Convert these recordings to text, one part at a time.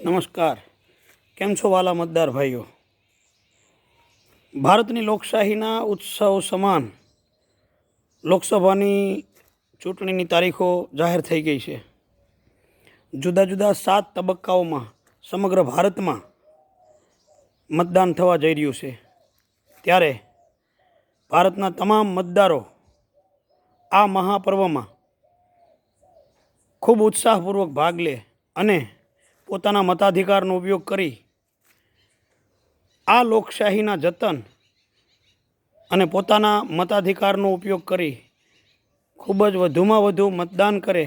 નમસ્કાર. કેમ છો વાલા મતદાર ભાઈઓ? ભારતની લોકશાહીના ઉત્સવ સમાન લોકસભાની ચૂંટણીની તારીખો જાહેર થઈ ગઈ છે. જુદા જુદા સાત તબક્કાઓમાં સમગ્ર ભારતમાં મતદાન થવા જઈ રહ્યું છે. ત્યારે ભારતના તમામ મતદારો આ મહાપર્વમાં ખૂબ ઉત્સાહપૂર્વક ભાગ લે અને પોતાના મતાધિકારનો ઉપયોગ કરી આ લોકશાહીના જતન અને પોતાના મતાધિકારનો ઉપયોગ કરી ખૂબ જ વધુમાં વધુ મતદાન કરે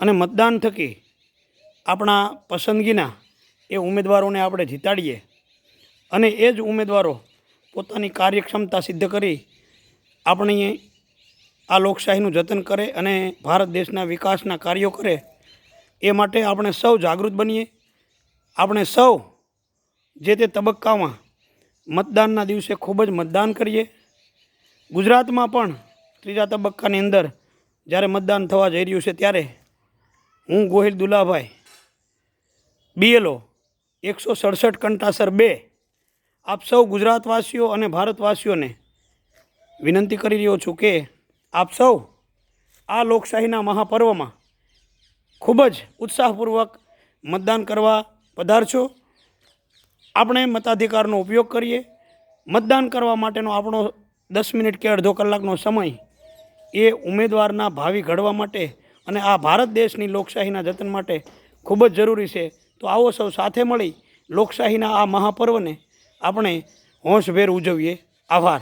અને મતદાન થકી આપણા પસંદગીના એ ઉમેદવારોને આપણે જીતાડીએ અને એ જ ઉમેદવારો પોતાની કાર્યક્ષમતા સિદ્ધ કરી આપણી આ લોકશાહીનું જતન કરે અને ભારત દેશના વિકાસના કાર્યો કરે એ માટે આપણે સૌ જાગૃત બનીએ. આપણે સૌ જે તે તબક્કામાં મતદાનના દિવસે ખૂબ જ મતદાન કરીએ. ગુજરાતમાં પણ ત્રીજા તબક્કાની અંદર જ્યારે મતદાન થવા જઈ રહ્યું છે ત્યારે હું ગોહિલ દુલાભાઈ, બીએલઓ, એકસો સડસઠ કંટાસર બે આપ સૌ ગુજરાતવાસીઓ અને ભારતવાસીઓને વિનંતી કરી રહ્યો છું કે આપ સૌ આ લોકશાહીના મહાપર્વમાં ખૂબ જ ઉત્સાહપૂર્વક મતદાન કરવા પધારશો. આપણે મતાધિકારનો ઉપયોગ કરીએ. મતદાન કરવા માટેનો આપણો દસ મિનિટ કે અડધો કલાકનો સમય એ ઉમેદવારના ભાવિ ઘડવા માટે અને આ ભારત દેશની લોકશાહીના જતન માટે ખૂબ જ જરૂરી છે. તો આવો સૌ સાથે મળી લોકશાહીના આ મહાપર્વને આપણે હોંશભેર ઉજવીએ. આભાર.